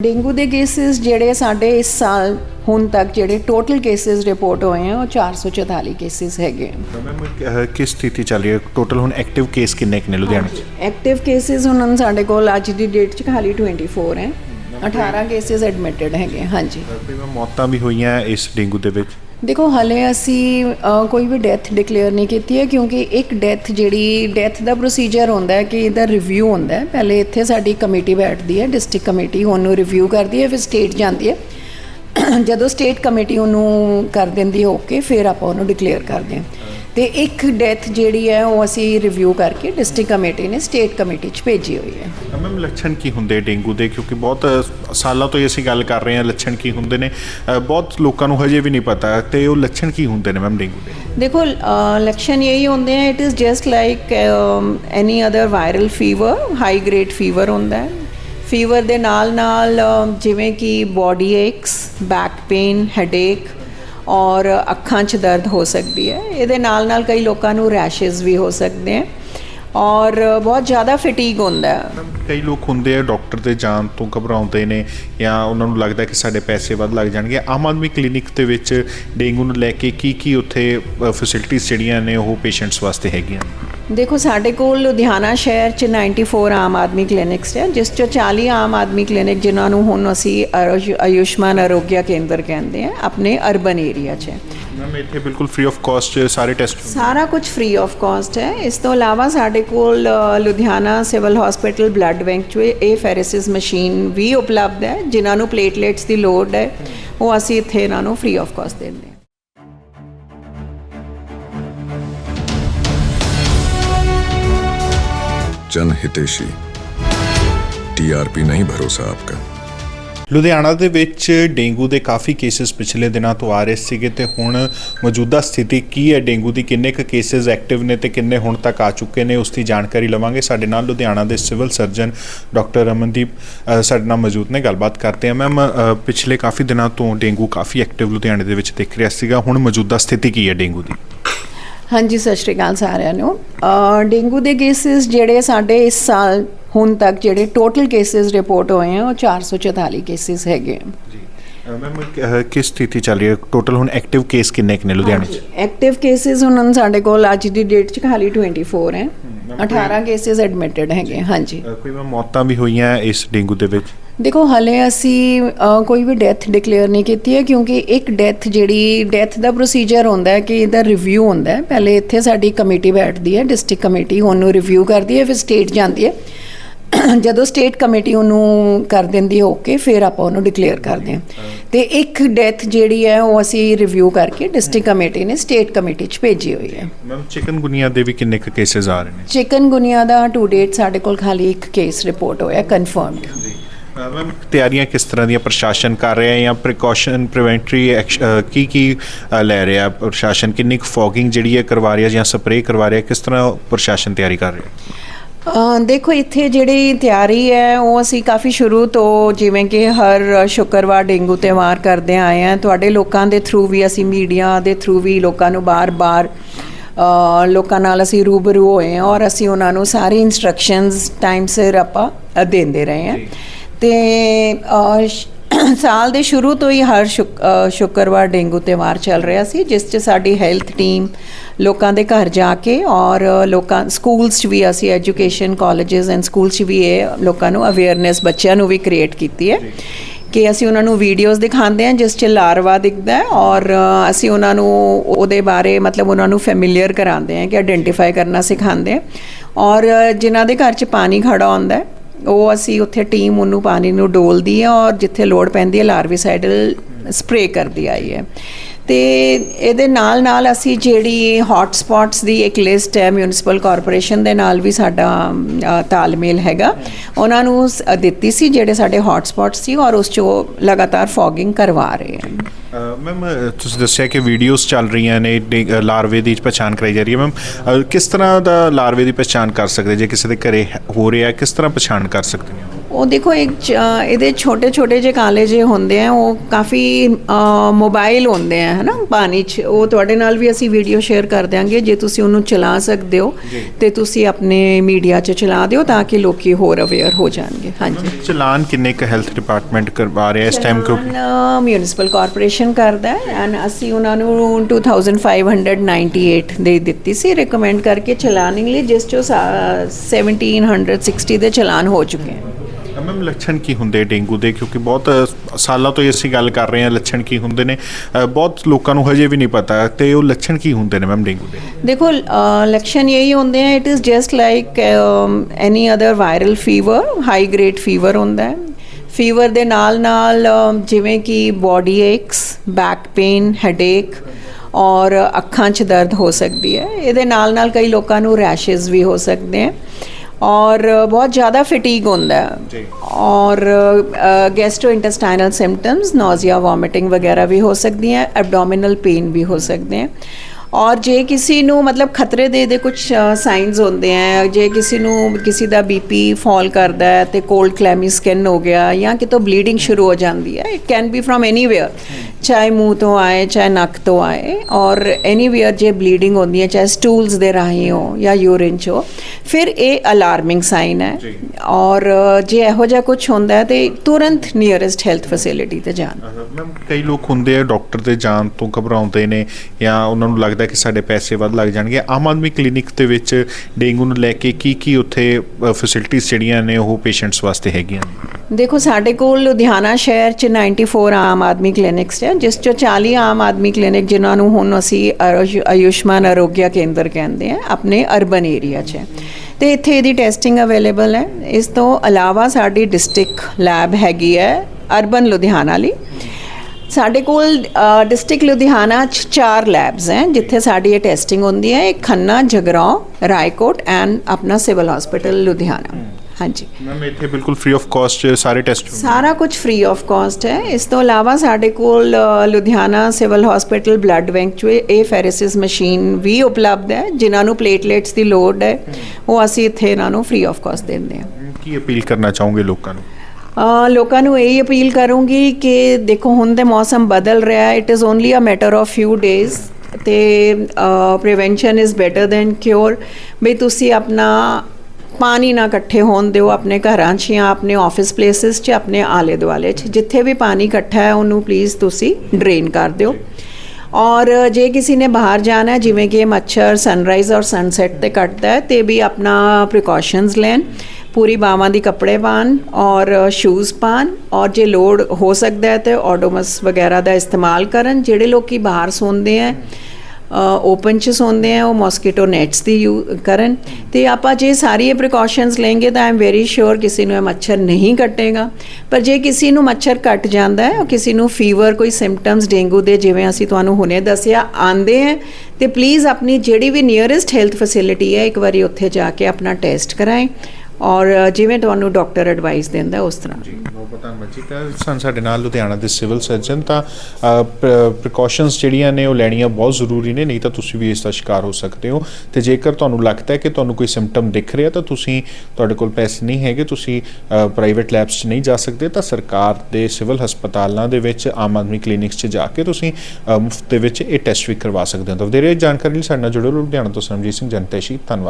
Dengue ਦੇ cases ਜਿਹੜੇ ਸਾਡੇ ਇਸ ਸਾਲ ਹੁਣ ਤੱਕ ਜਿਹੜੇ ਟੋਟਲ ਕੇਸਿਸ ਰਿਪੋਰਟ ਹੋਏ ਆ ਉਹ 444 ਕੇਸਿਸ ਹੈਗੇ ਮੈਮ ਕਿਸ ਸਥਿਤੀ ਚੱਲ ਰਹੀ ਹੈ? ਟੋਟਲ ਹੁਣ ਐਕਟਿਵ ਕੇਸ ਕਿੰਨੇ ਨੇ ਲੁਧਿਆਣੇ 'ਚ? ਐਕਟਿਵ ਕੇਸਿਸ ਹੁਣ ਸਾਡੇ ਕੋਲ ਅੱਜ ਦੀ ਡੇਟ 'ਚ ਖਾਲੀ 24 ਹੈ। 18 ਕੇਸਿਸ ਐਡਮਿਟਡ ਹੈਗੇ ਹਾਂਜੀ। ਮੈਮ ਮੌਤਾਂ ਵੀ ਹੋਈਆਂ ਇਸ ਡੇਂਗੂ ਦੇ ਵਿੱਚ? ਦੇਖੋ, ਹਲੇ ਅਸੀਂ ਕੋਈ ਵੀ ਡੈਥ ਡਿਕਲੇਅਰ ਨਹੀਂ ਕੀਤੀ ਹੈ, ਕਿਉਂਕਿ ਇੱਕ ਡੈਥ ਜਿਹੜੀ ਡੈਥ ਦਾ ਪ੍ਰੋਸੀਜਰ ਹੁੰਦਾ ਹੈ ਕਿ ਇਹਦਾ ਰਿਵਿਊ ਹੁੰਦਾ ਹੈ। ਪਹਿਲੇ ਇੱਥੇ ਸਾਡੀ ਕਮੇਟੀ ਬੈਠਦੀ ਹੈ ਡਿਸਟ੍ਰਿਕਟ ਕਮੇਟੀ ਉਹਨੂੰ ਰਿਵਿਊ ਕਰਦੀ ਹੈ, ਫਿਰ ਸਟੇਟ ਜਾਂਦੀ ਹੈ। ਜਦੋਂ ਸਟੇਟ ਕਮੇਟੀ ਉਹਨੂੰ ਕਰ ਦਿੰਦੀ ਹੋ ਕੇ ਫਿਰ ਆਪਾਂ ਉਹਨੂੰ ਡਿਕਲੇਅਰ ਕਰਦੇ ਹਾਂ। ਤੇ ਇੱਕ ਡੈਥ ਜਿਹੜੀ ਹੈ ਉਹ ਅਸੀਂ ਰਿਵਿਊ ਕਰਕੇ ਡਿਸਟ੍ਰਿਕਟ ਕਮੇਟੀ ਨੇ ਸਟੇਟ ਕਮੇਟੀ 'ਚ ਭੇਜੀ ਹੋਈ ਹੈ। ਮੈਮ ਲੱਛਣ ਕੀ ਹੁੰਦੇ ਡੇਂਗੂ ਦੇ? ਕਿਉਂਕਿ ਬਹੁਤ ਸਾਲਾਂ ਤੋਂ ਹੀ ਅਸੀਂ ਗੱਲ ਕਰ ਰਹੇ ਹਾਂ ਲੱਛਣ ਕੀ ਹੁੰਦੇ ਨੇ। ਬਹੁਤ ਲੋਕਾਂ ਨੂੰ ਹਜੇ ਵੀ ਨਹੀਂ ਪਤਾ ਤੇ ਉਹ ਲੱਛਣ ਕੀ ਹੁੰਦੇ ਨੇ ਮੈਮ ਡੇਂਗੂ ਦੇ? ਦੇਖੋ ਲੱਛਣ ਯਹੀ ਹੁੰਦੇ ਹੈ it is just like any other viral fever high grade fever ਹੁੰਦਾ ਹੈ। ਫੀਵਰ ਦੇ ਨਾਲ ਨਾਲ ਜਿਵੇਂ ਕਿ body aches back pain headache ਔਰ ਅੱਖਾਂ 'ਚ ਦਰਦ ਹੋ ਸਕਦੀ ਹੈ। ਇਹਦੇ ਨਾਲ ਨਾਲ ਕਈ ਲੋਕਾਂ ਨੂੰ ਰੈਸ਼ਸ ਵੀ ਹੋ ਸਕਦੇ ਹੈ। ਔਰ ਬਹੁਤ ਜ਼ਿਆਦਾ ਫਟੀਗ ਹੁੰਦਾ। ਹੈ ਕਈ ਲੋਕ ਹੁੰਦੇ ਆ ਡਾਕਟਰ ਦੇ ਜਾਣ ਤੋਂ ਘਬਰਾਉਂਦੇ ਨੇ ਜਾਂ ਉਹਨਾਂ ਨੂੰ ਲੱਗਦਾ ਕਿ ਸਾਡੇ ਪੈਸੇ ਵੱਧ ਲੱਗ ਜਾਣਗੇ। ਆਮ ਆਦਮੀ ਕਲੀਨਿਕ ਦੇ ਵਿੱਚ ਡੇਂਗੂ ਨੂੰ ਲੈ ਕੇ ਕੀ ਕੀ ਉੱਥੇ ਫੈਸਿਲਿਟੀਆਂ ਜਿਹੜੀਆਂ ਨੇ ਉਹ ਪੇਸ਼ੈਂਟਸ ਵਾਸਤੇ ਹੈਗੀਆਂ? ਦੇਖੋ ਸਾਡੇ ਕੋਲ ਲੁਧਿਆਣਾ ਸ਼ਹਿਰ ਚ 94 ਆਮ ਆਦਮੀ ਕਲੀਨਿਕਸ ਹੈ ਜਿਸ ਚ 40 ਆਮ ਆਦਮੀ ਕਲੀਨਿਕ ਜਿਨ੍ਹਾਂ ਨੂੰ ਹੁਣ ਅਸੀਂ ਆਯੁਸ਼- ਆਯੁਸ਼ਮਾਨ ਆਰੋਗਿਆ ਕੇਂਦਰ ਕਹਿੰਦੇ ਆ ਆਪਣੇ ਅਰਬਨ ਏਰੀਆ 'ਚ। ਮੈਮ ਇੱਥੇ ਬਿਲਕੁਲ ਫ੍ਰੀ ਆਫ ਕਾਸਟ ਸਾਰੇ ਟੈਸਟ ਸਾਰਾ ਕੁਝ ਫ੍ਰੀ ਆਫ ਕਾਸਟ ਹੈ ਇਸ ਤੋਂ ਇਲਾਵਾ ਸਾਡੇ ਕੋਲ ਅ, Ludhiana civil hospital blood bank 'ਚ ਇਹ ਫੈਰੇਸਿਸ ਮਸ਼ੀਨ ਵੀ ਉਪਲਬਧ ਹੈ ਜਿਨ੍ਹਾਂ ਨੂੰ ਪਲੇਟਲੇਟਸ ਦੀ ਲੋੜ ਹੈ ਉਹ ਅਸੀਂ ਇੱਥੇ ਇਹਨਾਂ ਨੂੰ ਫ੍ਰੀ ਆਫ ਕਾਸਟ ਦਿੰਦੇ ਹਾਂ जन हितेशी टीआरपी नहीं भरोसा आपका ਲੁਧਿਆਣਾ ਦੇ ਵਿੱਚ ਡੇਂਗੂ ਦੇ ਕਾਫੀ ਕੇਸਿਸ ਪਿਛਲੇ ਦਿਨਾਂ ਤੋਂ ਆ ਰਹੇ ਸੀਗੇ ਤੇ ਹੁਣ ਮੌਜੂਦਾ ਸਥਿਤੀ ਕੀ ਹੈ? ਡੇਂਗੂ ਦੀ ਕਿੰਨੇ ਕੁ ਕੇਸਿਸ ਐਕਟਿਵ ਨੇ ਤੇ ਕਿੰਨੇ ਹੁਣ ਤੱਕ ਆ ਚੁੱਕੇ ਨੇ? ਉਸ ਦੀ ਜਾਣਕਾਰੀ ਲਵਾਂਗੇ। ਸਾਡੇ ਨਾਲ ਲੁਧਿਆਣਾ ਦੇ ਸਿਵਲ ਸਰਜਨ ਡਾਕਟਰ ਰਮਨਦੀਪ ਸਾਡੇ ਨਾਲ ਮੌਜੂਦ ਨੇ। ਗੱਲਬਾਤ ਕਰਦੇ ਹਾਂ ਮੈਮ ਪਿਛਲੇ ਕਾਫੀ ਦਿਨਾਂ ਤੋਂ ਡੇਂਗੂ ਕਾਫੀ ਐਕਟਿਵ ਲੁਧਿਆਣੇ ਦੇ ਵਿੱਚ ਦਿਖ ਰਿਹਾ ਸੀਗਾ। ਹੁਣ ਮੌਜੂਦਾ ਸਥਿਤੀ ਕੀ ਹੈ ਡੇਂਗੂ ਦੀ? ਹਾਂਜੀ ਸਤਿ ਸ਼੍ਰੀ ਅਕਾਲ ਸਾਰਿਆਂ ਨੂੰ। ਡੇਂਗੂ ਦੇ ਕੇਸਿਸ ਜਿਹੜੇ ਸਾਡੇ ਇਸ ਸਾਲ ਹੁਣ ਤੱਕ ਜਿਹੜੇ ਟੋਟਲ ਕੇਸਿਸ ਰਿਪੋਰਟ ਹੋਏ ਆ ਉਹ 444 ਕੇਸਿਸ ਹੈਗੇ ਜੀ। ਮੈਮ ਕਿਸ ਸਥਿਤੀ ਚੱਲ ਰਹੀ ਹੈ? ਟੋਟਲ ਹੁਣ ਐਕਟਿਵ ਕੇਸ ਕਿੰਨੇ ਕੁ ਨੇ ਲੁਧਿਆਣੇ 'ਚ? ਐਕਟਿਵ ਕੇਸਿਸ ਹੁਣ ਸਾਡੇ ਕੋਲ ਅੱਜ ਦੀ ਡੇਟ 'ਚ ਖਾਲੀ 24 ਹੈ। 18 ਕੇਸਿਸ ਐਡਮਿਟਡ ਹੈਗੇ ਹਾਂਜੀ। ਕੋਈ ਮੈਮ ਮੌਤਾਂ ਵੀ ਹੋਈਆਂ ਇਸ ਡੇਂਗੂ ਦੇ ਵਿੱਚ? ਦੇਖੋ ਹਲੇ ਅਸੀਂ ਕੋਈ ਵੀ ਡੈਥ ਡਿਕਲੇਅਰ ਨਹੀਂ ਕੀਤੀ ਹੈ ਕਿਉਂਕਿ ਇੱਕ ਡੈਥ ਜਿਹੜੀ ਡੈਥ ਦਾ ਪ੍ਰੋਸੀਜਰ ਹੁੰਦਾ ਹੈ ਕਿ ਇਹਦਾ ਰਿਵਿਊ ਹੁੰਦਾ ਹੈ। ਪਹਿਲੇ ਇੱਥੇ ਸਾਡੀ ਕਮੇਟੀ ਬੈਠਦੀ ਹੈ ਡਿਸਟ੍ਰਿਕਟ ਕਮੇਟੀ ਉਹਨੂੰ ਰਿਵਿਊ ਕਰਦੀ ਹੈ ਫਿਰ ਸਟੇਟ ਜਾਂਦੀ ਹੈ। ਜਦੋਂ ਸਟੇਟ ਕਮੇਟੀ ਉਹਨੂੰ ਕਰ ਦਿੰਦੀ ਹੈ ਓਕੇ ਫਿਰ ਆਪਾਂ ਉਹਨੂੰ ਡਿਕਲੇਅਰ ਕਰਦੇ ਹਾਂ। ਤੇ ਇੱਕ ਡੈਥ ਜਿਹੜੀ ਹੈ ਉਹ ਅਸੀਂ ਰਿਵਿਊ ਕਰਕੇ ਡਿਸਟ੍ਰਿਕਟ ਕਮੇਟੀ ਨੇ ਸਟੇਟ ਕਮੇਟੀ 'ਚ ਭੇਜੀ ਹੋਈ ਹੈ। ਮੈਮ ਚਿਕਨਗੁਨੀਆ ਦੇ ਵੀ ਕਿੰਨੇ ਕੁ ਕੇਸਿਸ ਆ ਰਹੇ ਨੇ? ਚਿਕਨਗੁਨੀਆ ਦਾ ਟੂ ਡੇਟ ਸਾਡੇ ਕੋਲ ਖਾਲੀ ਇੱਕ ਕੇਸ ਰਿਪੋਰਟ ਹੋਇਆ ਕਨਫਰਮਡ ਮੈਮ ਤਿਆਰੀਆਂ ਕਿਸ ਤਰ੍ਹਾਂ ਦੀਆਂ ਪ੍ਰਸ਼ਾਸਨ ਕਰ ਰਿਹਾ ਹੈ ਜਾਂ ਪ੍ਰੀਕਾਸ਼ਨ ਪ੍ਰੀਵੈਂਟਰੀ ਕੀ ਕੀ ਲੈ ਰਿਹਾ? ਪ੍ਰਸ਼ਾਸਨ ਕਿੰਨੀ ਕੁ ਫੌਗਿੰਗ ਜਿਹੜੀ ਹੈ ਕਰਵਾ ਰਿਹਾ ਜਾਂ ਸਪਰੇਅ ਕਰਵਾ ਰਿਹਾ? ਕਿਸ ਤਰ੍ਹਾਂ ਪ੍ਰਸ਼ਾਸਨ ਤਿਆਰੀ ਕਰ ਰਿਹਾ? ਦੇਖੋ ਇੱਥੇ ਜਿਹੜੀ ਤਿਆਰੀ ਹੈ ਉਹ ਅਸੀਂ ਕਾਫੀ ਸ਼ੁਰੂ ਤੋਂ ਜਿਵੇਂ ਕਿ ਹਰ ਸ਼ੁੱਕਰਵਾਰ ਡੇਂਗੂ ਤੇ ਵਾਰ ਕਰਦੇ ਆਏ ਆ ਤੁਹਾਡੇ ਲੋਕਾਂ ਦੇ ਥਰੂ ਵੀ ਅਸੀਂ ਮੀਡੀਆ ਦੇ ਥਰੂ ਵੀ ਲੋਕਾਂ ਨੂੰ ਬਾਰ-ਬਾਰ ਲੋਕਾਂ ਨਾਲ ਅਸੀਂ ਰੂਬਰੂ ਹੋਏ ਔਰ ਅਸੀਂ ਉਹਨਾਂ ਨੂੰ ਸਾਰੀ ਇਨਸਟਰਕਸ਼ਨਸ ਟਾਈਮ ਸਿਰ ਆਪਾਂ ਦਿੰਦੇ ਰਹੇ ਹਾਂ। ਤੇ ਸ਼- ਸਾਲ ਦੇ ਸ਼ੁਰੂ ਤੋਂ ਹੀ ਹਰ ਸ਼ੁੱਕ- ਸ਼ੁੱਕਰਵਾਰ ਡੇਂਗੂ ਤਿਉਹਾਰ ਚੱਲ ਰਿਹਾ ਸੀ ਜਿਸ 'ਚ ਸਾਡੀ ਹੈਲਥ ਟੀਮ ਲੋਕਾਂ ਦੇ ਘਰ ਜਾ ਕੇ ਔਰ ਲੋਕਾਂ ਸਕੂਲਸ 'ਚ ਵੀ ਅਸੀਂ ਐਜੂਕੇਸ਼ਨ ਕਾਲਜਸ ਐਂਡ ਸਕੂਲਸ 'ਚ ਵੀ ਇਹ ਲੋਕਾਂ ਨੂੰ ਅਵੇਅਰਨੈਸ ਬੱਚਿਆਂ ਨੂੰ ਵੀ ਕ੍ਰੀਏਟ ਕੀਤੀ ਹੈ ਕਿ ਅਸੀਂ ਉਹਨਾਂ ਨੂੰ ਵੀਡੀਓਜ਼ ਦਿਖਾਉਂਦੇ ਹਾਂ ਜਿਸ 'ਚ ਲਾਰਵਾ ਦਿਖਦਾ ਹੈ ਔਰ ਅਸੀਂ ਉਹਨਾਂ ਨੂੰ ਉਹਦੇ ਬਾਰੇ ਮਤਲਬ ਉਹਨਾਂ ਨੂੰ ਫੈਮਿਲੀਅਰ ਕਰਾਉਂਦੇ ਹਾਂ ਕਿ ਆਇਡੈਂਟੀਫਾਈ ਕਰਨਾ ਸਿਖਾਉਂਦੇ ਹਾਂ ਔਰ ਅ, ਜਿਨ੍ਹਾਂ ਦੇ ਘਰ 'ਚ ਪਾਣੀ ਖੜਾ ਹੁੰਦਾ ਹੈ ਉਹ ਅਸੀਂ ਉੱਥੇ ਟੀਮ ਉਹਨੂੰ ਪਾਣੀ ਨੂੰ ਡੋਲਦੀ ਹੈ ਔਰ ਜਿੱਥੇ ਲੋੜ ਪੈਂਦੀ ਹੈ ਲਾਰਵੀਸਾਈਡਲ ਸਪਰੇਅ ਕਰਦੀ ਆਈ ਹੈ। ਤੇ ਇਹਦੇ ਨਾਲ ਨਾਲ ਅਸੀਂ ਜਿਹੜੀ ਹੌਟ ਸਪੌਟਸ ਦੀ ਇੱਕ ਲਿਸਟ ਹੈ ਮਿਊਨਿਸਪਲ ਕਾਰਪੋਰੇਸ਼ਨ ਦੇ ਨਾਲ ਵੀ ਸਾਡਾ ਤਾਲਮੇਲ ਹੈਗਾ। ਉਹਨਾਂ ਨੂੰ ਸ- ਦਿੱਤੀ ਸੀ ਜਿਹੜੇ ਸਾਡੇ ਹੌਟ ਸਪੌਟਸ ਸੀ ਔਰ ਉਸ 'ਚੋਂ ਲਗਾਤਾਰ ਫੌਗਿੰਗ ਕਰਵਾ ਰਹੇ ਹਨ। ਮੈਮ ਤੁਸੀਂ ਦੱਸਿਆ ਕਿ ਵੀਡੀਓਜ਼ ਚੱਲ ਰਹੀਆਂ ਨੇ ਡੇ- ਅ, ਲਾਰਵੇ ਦੀ ਪਛਾਣ ਕਰਾਈ ਜਾ ਰਹੀ ਹੈ। ਮੈਮ ਕਿਸ ਤਰ੍ਹਾਂ ਦਾ ਲਾਰਵੇ ਦੀ ਪਛਾਣ ਕਰ ਸਕਦੇ ਜੇ ਕਿਸੇ ਦੇ ਘਰੇ ਹੈ- ਹੋ ਰਿਹਾ ਕਿਸ ਤਰ੍ਹਾਂ ਪਛਾਣ ਕਰ ਸਕਦੇ ਨੇ ਉਹ ਦੇਖੋ ਇੱਕ ਇਹਦੇ ਛੋਟੇ ਛੋਟੇ ਜਿਹੇ ਕਾਲੇ ਜਿਹੇ ਹੁੰਦੇ ਆ ਉਹ ਕਾਫੀ ਮੋਬਾਈਲ ਹੁੰਦੇ ਆ ਹਨਾ ਪਾਣੀ 'ਚ। ਉਹ ਤੁਹਾਡੇ ਨਾਲ ਵੀ ਅਸੀਂ ਵੀਡੀਓ ਸ਼ੇਅਰ ਕਰ ਦਿਆਂਗੇ ਜੇ ਤੁਸੀਂ ਉਹਨੂੰ ਚਲਾ ਸਕਦੇ ਹੋ ਤੇ ਤੁਸੀਂ ਆਪਣੇ ਮੀਡੀਆ 'ਚ ਚਲਾ ਦਿਓ ਤਾਂ ਕਿ ਲੋਕੀ ਹੋਰ ਅਵੇਅਰ ਹੋ ਜਾਣਗੇ। ਹਾਂਜੀ। ਚਲਾਨ ਕਿੰਨੇ ਕ ਹੈਲਥ ਡਿਪਾਰਟਮੈਂਟ ਕਰਵਾ ਰਿਹਾ ਇਸ ਟਾਈਮ ਕਿਉਂਕਿ ਮਿਊਨਿਸਪਲ ਕਾਰਪੋਰੇਸ਼ਨ ਕਰਦਾ ਹੈ ਐਂਡ ਅਸੀਂ ਉਹਨਾਂ ਨੂੰ 2598 ਦੇ ਦਿੱਤੀ ਸੀ। ਰეკਮੈਂਡ ਕਰਕੇ ਚਲਾਨ ਲਈ ਜਿਸ ਚੋਂ ਸਾ- 1760 ਦੇ ਚਲਾਨ ਹੋ ਚੁੱਕੇ ਹਨ ਮੈਮ ਲੱਛਣ ਕੀ ਹੁੰਦੇ ਡੇਂਗੂ ਦੇ? ਕਿਉਂਕਿ ਬਹੁਤ ਸਾਲਾਂ ਤੋਂ ਅਸੀਂ ਗੱਲ ਕਰ ਰਹੇ ਹਾਂ, ਲੱਛਣ ਕੀ ਹੁੰਦੇ ਨੇ। ਬਹੁਤ ਲੋਕਾਂ ਨੂੰ ਹਜੇ ਵੀ ਨਹੀਂ ਪਤਾ ਤੇ ਉਹ ਲੱਛਣ ਕੀ ਹੁੰਦੇ ਨੇ ਮੈਮ ਡੇਂਗੂ ਦੇ? ਦੇਖੋ ਲੱਛਣ ਇਹੀ ਹੁੰਦੇ ਆ it is just like any other viral fever high grade fever ਹੁੰਦਾ ਹੈ। ਫੀਵਰ ਦੇ ਨਾਲ ਨਾਲ ਜਿਵੇਂ ਕਿ body aches back pain headache ਔਰ ਅੱਖਾਂ 'ਚ ਦਰਦ ਹੋ ਸਕਦੀ ਹੈ। ਇਹਦੇ ਨਾਲ ਨਾਲ ਕਈ ਲੋਕਾਂ ਨੂੰ ਰੈਸ਼ਸ ਵੀ ਹੋ ਸਕਦੇ ਆ ਔਰ ਬਹੁਤ ਜ਼ਿਆਦਾ ਫਟੀਗ ਹੁੰਦਾ ਹੈ। ਜੀ। ਔਰ ਗੈਸਟ੍ਰੋਇੰਟੇਸਟਾਈਨਲ ਸਿੰਪਟਮਸ ਨੋਜ਼ੀਆ ਵੋਮਿਟਿੰਗ ਵਗੈਰਾ ਵੀ ਹੋ ਸਕਦੀਆਂ ਐਬਡੋਮਿਨਲ ਪੇਨ ਵੀ ਹੋ ਸਕਦੇ ਹੈ ਔਰ ਜੇ ਕਿਸੇ ਨੂੰ ਮਤਲਬ ਖਤਰੇ ਦੇ ਦੇ ਕੁਝ ਸਾਈਨਸ ਹੁੰਦੇ ਆ ਜੇ ਕਿਸੇ ਨੂੰ ਕਿਸੇ ਦਾ ਬੀਪੀ ਫਾਲ ਕਰਦਾ ਹੈ ਤੇ ਕੋਲਡ ਕਲੈਮੀ ਸਕਿਨ ਹੋ ਗਿਆ ਜਾਂ ਕਿਤੋਂ ਬਲੀਡਿੰਗ ਸ਼ੁਰੂ ਹੋ ਜਾਂਦੀ ਹੈ it can be from anywhere ਚਾਹੇ ਮੂੰਹ ਤੋਂ ਆਏ ਚਾਹੇ ਨੱਕ ਤੋਂ ਆਏ ਔਰ ਐਨੀਵੇਅਰ ਜੇ ਬਲੀਡਿੰਗ ਹੁੰਦੀ ਹੈ ਚਾਹੇ ਸਟੂਲਸ ਦੇ ਰਾਹੀਂ ਹੋ ਜਾਂ ਯੂਰਿਨ ਚ ਹੋ ਫਿਰ ਇਹ ਅਲਾਰਮਿੰਗ ਸਾਈਨ ਹੈ। ਔਰ ਜੇ ਇਹੋ ਜਿਹਾ ਕੁਝ ਹੁੰਦਾ ਹੈ ਤੇ ਤੁਰੰਤ ਨੀਅਰੈਸਟ ਹੈਲਥ ਫੈਸਿਲਿਟੀ ਤੇ ਜਾਣ। ਮੈਮ ਕਈ ਲੋਕ ਹੁੰਦੇ ਆ ਡਾਕਟਰ ਦੇ ਜਾਣ ਤੋਂ ਘਬਰਾਉਂਦੇ ਨੇ ਜਾਂ ਉਹਨਾਂ ਨੂੰ ਲੱਗਦਾ ਕਿ ਸਾਡੇ ਪੈਸੇ ਵੱਧ ਲੱਗ ਜਾਣਗੇ। ਆਮ ਆਦਮੀ ਕਲੀਨਿਕ ਦੇ ਵਿੱਚ ਡੇਂਗੂ ਨੂੰ ਲੈ ਕੇ ਕੀ ਕੀ ਉੱਥੇ ਫੈਸਿਲਿਟੀਆਂ ਜਿਹੜੀਆਂ ਨੇ ਉਹ ਪੇਸ਼ੈਂਟਸ ਵਾਸਤੇ ਹੈਗੀਆਂ ਨੇ? ਦੇਖੋ ਸਾਡੇ ਕੋਲ ਲੁਧਿਆਣਾ ਸ਼ਹਿਰ ਚ 94 ਆਮ ਆਦਮੀ ਕਲੀਨਿਕਸ ਹੈ, ਜਿਸ ਚੋਂ 40 ਆਮ ਆਦਮੀ ਕਲੀਨਿਕ ਜਿਨ੍ਹਾਂ ਨੂੰ ਹੁਣ ਅਸੀਂ ਆਯੁਸ਼ਮਾਨ ਆਰੋਗਿਆ ਕੇਂਦਰ ਕਹਿੰਦੇ ਆ ਆਪਣੇ ਅਰਬਨ ਏਰੀਆ 'ਚ ਹੈ। ਤੇ ਇੱਥੇ ਇਹਦੀ ਟੈਸਟਿੰਗ ਅਵੇਲੇਬਲ ਹੈ। ਇਸ ਤੋਂ ਇਲਾਵਾ ਸਾਡੀ ਡਿਸਟ੍ਰਿਕਟ ਲੈਬ ਹੈਗੀ ਹੈ ਅਰਬਨ ਲੁਧਿਆਣਾ ਲਈ। ਸਾਡੇ ਕੋਲ ਡਿਸਟ੍ਰਿਕਟ ਲੁਧਿਆਣਾ ਚ ਚਾਰ ਲੈਬਸ ਹੈ, ਜਿੱਥੇ ਸਾਡੀ ਇਹ ਟੈਸਟਿੰਗ ਹੁੰਦੀ ਹੈ। ਇੱਕ ਖੰਨਾ ਜਗਰਾਉਂ ਰਾਏਕੋਟ ਐਂਡ ਆਪਣਾ ਸਿਵਲ ਹਸਪੀਟਲ ਲੁਧਿਆਣਾ। ਹਾਂਜੀ। ਮੈਮ ਇੱਥੇ ਬਿਲਕੁਲ ਫ੍ਰੀ ਆਫ ਕਾਸਟ ਸਾਰੇ ਟੈਸਟ ਸਾਰਾ ਕੁਝ ਫ੍ਰੀ ਆਫ ਕਾਸਟ ਹੈ। ਇਸ ਤੋਂ ਇਲਾਵਾ ਸਾਡੇ ਕੋਲ Ludhiana civil hospital blood bank 'ਚ ਇਹ ਫੈਰੇਸਿਸ ਮਸ਼ੀਨ ਵੀ ਉਪਲਬਧ ਹੈ ਜਿਨ੍ਹਾਂ ਨੂੰ ਪਲੇਟਲੇਟਸ ਦੀ ਲੋੜ ਹੈ। ਉਹ ਅਸੀਂ ਇੱਥੇ ਇਹਨਾਂ ਨੂੰ ਫ੍ਰੀ ਆਫ ਕਾਸਟ ਦਿੰਦੇ ਹਾਂ। ਕੀ ਅਪੀਲ ਕਰਨਾ ਚਾਹੋਗੇ ਲੋਕਾਂ ਨੂੰ? ਲੋਕਾਂ ਨੂੰ ਇਹ ਅਪੀਲ ਕਰੂੰਗੀ ਕਿ ਦੇਖੋ ਹੁਣ ਤੇ ਮੌਸਮ ਬਦਲ ਰਿਹਾ ਹੈ। It is only a matter of few days ਤੇ prevention is better than cure ਵੀ ਤੁਸੀਂ ਆਪਣਾ ਪਾਣੀ ਨਾ ਇਕੱਠੇ ਹੋਣ ਦਿਓ ਆਪਣੇ ਘਰਾਂ 'ਚ ਜਾਂ ਆਪਣੇ ਆਫਿਸ ਪਲੇਸਿਸ 'ਚ, ਆਪਣੇ ਆਲੇ ਦੁਆਲੇ 'ਚ। ਜਿੱਥੇ ਵੀ ਪਾਣੀ ਇਕੱਠਾ ਹੈ, ਉਹਨੂੰ ਪਲੀਜ਼ ਤੁਸੀਂ ਡਰੇਨ ਕਰ ਦਿਓ। ਔਰ ਜੇ ਕਿਸੇ ਨੇ ਬਾਹਰ ਜਾਣਾ ਹੈ, ਜਿਵੇਂ ਕਿ ਮੱਛਰ ਸਨਰਾਈਜ਼ ਔਰ ਸਨਸੈਟ ਤੇ ਕੱਟਦਾ ਹੈ, ਤੇ ਵੀ ਆਪਣਾ ਪ੍ਰੀਕਾਸ਼ਨਸ ਲੈਣ। ਪੂਰੀ ਬਾਹਾਂ ਦੀ ਕੱਪੜੇ ਪਾਣ ਔਰ ਸ਼ੂਜ਼ ਪਾਣ ਔਰ ਜੇ ਲੋੜ ਹੋ ਸਕਦਾ ਹੈ ਤੇ ਆਡੋਮਸ ਵਗੈਰਾ ਦਾ ਇਸਤੇਮਾਲ ਕਰਨ। ਜਿਹੜੇ ਲੋਕੀ ਬਾਹਰ ਸੌਂਦੇ ਆ ਓਪਨ ਚ ਸੌਂਦੇ ਆ, ਉਹ ਮੋਸਕੀਟੋ ਨੈਟਸ ਦੀ ਯੂ, ਕਰਨ। ਤੇ ਆਪਾਂ ਜੇ ਸਾਰੀ ਇਹ ਪ੍ਰੀਕਾਸ਼ਨਸ ਲੈਂਗੇ ਤਾਂ ਆਈ ਐਮ ਵੈਰੀ ਸ਼ੋਰ ਕਿਸੇ ਨੂੰ ਇਹ ਮੱਛਰ ਨਹੀਂ ਕੱਟੇਗਾ। ਪਰ ਜੇ ਕਿਸੇ ਨੂੰ ਮੱਛਰ ਕੱਟ ਜਾਂਦਾ ਹੈ, ਉਹ ਕਿਸੇ ਨੂੰ ਫੀਵਰ ਕੋਈ ਸਿੰਪਟਮਸ ਡੇਂਗੂ ਦੇ, ਜਿਵੇਂ ਅਸੀਂ ਤੁਹਾਨੂੰ ਹੁਣੇ ਦੱਸਿਆ ਆਂਦੇ ਹੈ, ਤੇ ਪਲੀਜ਼ ਆਪਣੀ ਜਿਹੜੀ ਵੀ ਨੀਅਰੈਸਟ ਹੈਲਥ ਫੈਸਿਲਿਟੀ ਹੈ, ਇੱਕ ਵਾਰੀ ਉੱਥੇ ਜਾ ਕੇ ਆਪਣਾ ਟੈਸਟ ਕਰਾਏ। ਔਰ ਜਿਵੇਂ ਤੁਹਾਨੂੰ ਡਾਕਟਰ ਐਡਵਾਈਸ ਦਿੰਦਾ ਉਸ ਤਰ੍ਹਾਂ। ਜੀ, ਬਹੁਤ ਧੰਨਵਾਦ ਜੀ। ਤਾਂ ਸਨ ਸਾਡੇ ਨਾਲ ਲੁਧਿਆਣਾ ਦੇ ਸਿਵਲ ਸਰਜਨ ਤਾਂ ਪ੍ਰੀਕਾਸ਼ਨਸ ਜਿਹੜੀਆਂ ਨੇ ਉਹ ਲੈਣੀਆਂ ਬਹੁਤ ਜ਼ਰੂਰੀ ਨੇ, ਨਹੀਂ ਤਾਂ ਤੁਸੀਂ ਵੀ ਇਸ ਦਾ ਸ਼ਿਕਾਰ ਹੋ ਸਕਦੇ ਹੋ। ਤੇ ਜੇਕਰ ਤੁਹਾਨੂੰ ਲੱਗਦਾ ਹੈ ਕਿ ਤੁਹਾਨੂੰ ਕੋਈ ਸਿੰਪਟਮ ਦਿਖ ਰਿਹਾ ਤਾਂ ਤੁਸੀਂ, ਤੁਹਾਡੇ ਕੋਲ ਪੈਸੇ ਨਹੀਂ ਹੈਗੇ, ਤੁਸੀਂ ਪ੍ਰਾਈਵੇਟ ਲੈਬਸ 'ਚ ਨਹੀਂ ਜਾ ਸਕਦੇ, ਤਾਂ ਸਰਕਾਰ ਦੇ ਸਿਵਲ ਹਸਪਤਾਲਾਂ ਦੇ ਵਿੱਚ, ਆਮ ਆਦਮੀ ਕਲੀਨਿਕਸ 'ਚ ਜਾ ਕੇ ਤੁਸੀਂ ਮੁਫਤ ਦੇ ਵਿੱਚ ਇਹ ਟੈਸਟ ਵੀ ਕਰਵਾ ਸਕਦੇ ਹੋ। ਤਾਂ ਵਧੇਰੇ ਜਾਣਕਾਰੀ ਲਈ ਸਾਡੇ ਨਾਲ ਜੁੜੋ ਲੁਧਿਆਣਾ ਤੋਂ ਸਰਮਜੀਤ ਸਿੰਘ, ਜਨਤੇਸ਼ੀ, ਧੰਨਵਾਦ।